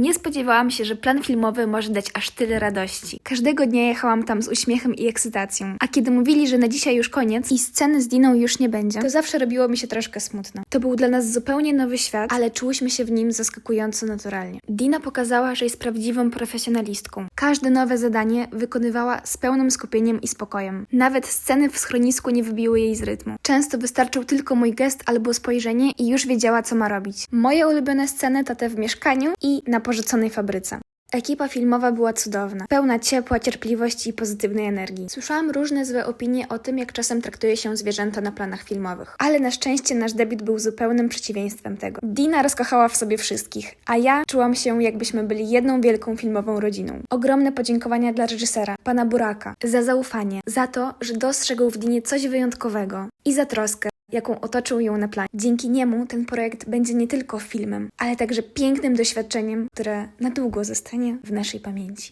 Nie spodziewałam się, że plan filmowy może dać aż tyle radości. Każdego dnia jechałam tam z uśmiechem i ekscytacją. A kiedy mówili, że na dzisiaj już koniec i sceny z Diną już nie będzie, to zawsze robiło mi się troszkę smutno. To był dla nas zupełnie nowy świat, ale czułyśmy się w nim zaskakująco naturalnie. Dina pokazała, że jest prawdziwą profesjonalistką. Każde nowe zadanie wykonywała z pełnym skupieniem i spokojem. Nawet sceny w schronisku nie wybiły jej z rytmu. Często wystarczył tylko mój gest albo spojrzenie i już wiedziała, co ma robić. Moje ulubione sceny to te w mieszkaniu i na porzuconej fabryce. Ekipa filmowa była cudowna, pełna ciepła, cierpliwości i pozytywnej energii. Słyszałam różne złe opinie o tym, jak czasem traktuje się zwierzęta na planach filmowych, ale na szczęście nasz debiut był zupełnym przeciwieństwem tego. Dina rozkochała w sobie wszystkich, a ja czułam się, jakbyśmy byli jedną wielką filmową rodziną. Ogromne podziękowania dla reżysera, pana Buraka, za zaufanie, za to, że dostrzegł w Dinie coś wyjątkowego i za troskę, jaką otoczył ją na planie. Dzięki niemu ten projekt będzie nie tylko filmem, ale także pięknym doświadczeniem, które na długo zostanie w naszej pamięci.